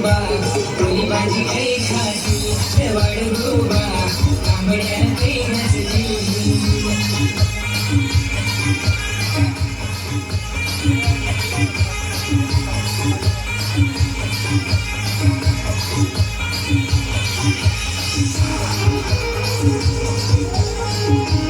गोबा कोणी भाजी काही खाती नवाड गोबा तांबड्या काही नसली ए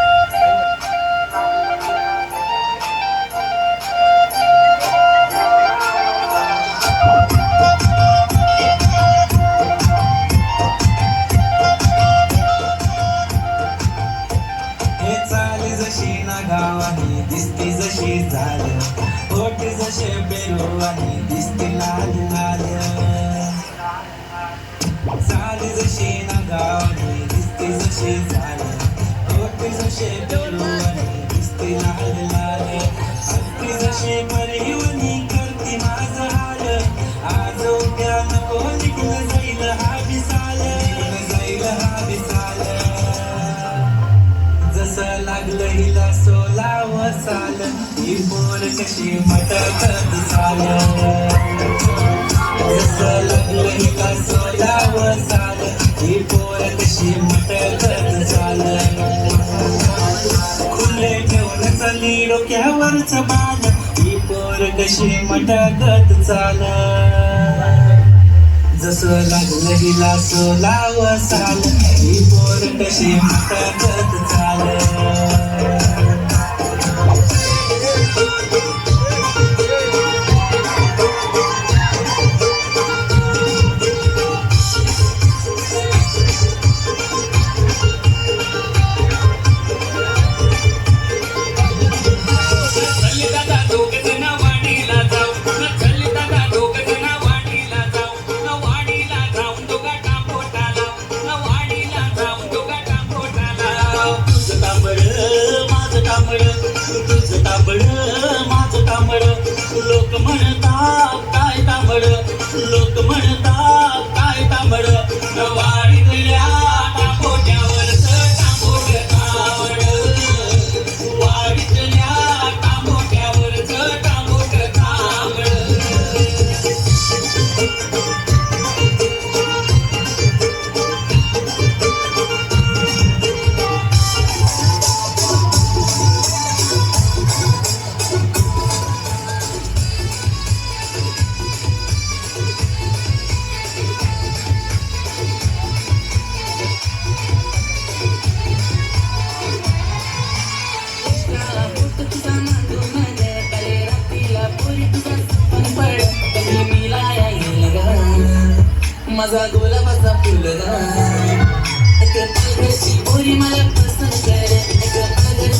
दिसती जशी झाल. ओठ जसे पेरू आणि दिसती लाल लाल. चाल जशी ना दिसती जशी झाल. ओठ जसे पेरू आणि दिसती लाल लाल. अगदी जसे लागलं हिला सोलाव साल. ही पोर कशी मटकत चाल जसं लागलं हिला सोलाव साल. ही पोर कशी मटकत चाल खुले ठेवून चालली डोक्यावरच बाल. ही पोर कशी मटकत चाल जसं लागलं हिला सोलाव साल. ही पोर कशी मटकत Oh. तांबड तुझं तांबड माझं तांबड लोक म्हणतात माझा गुलाबाचा फुल घरची पोरी मला पसंत कर घरची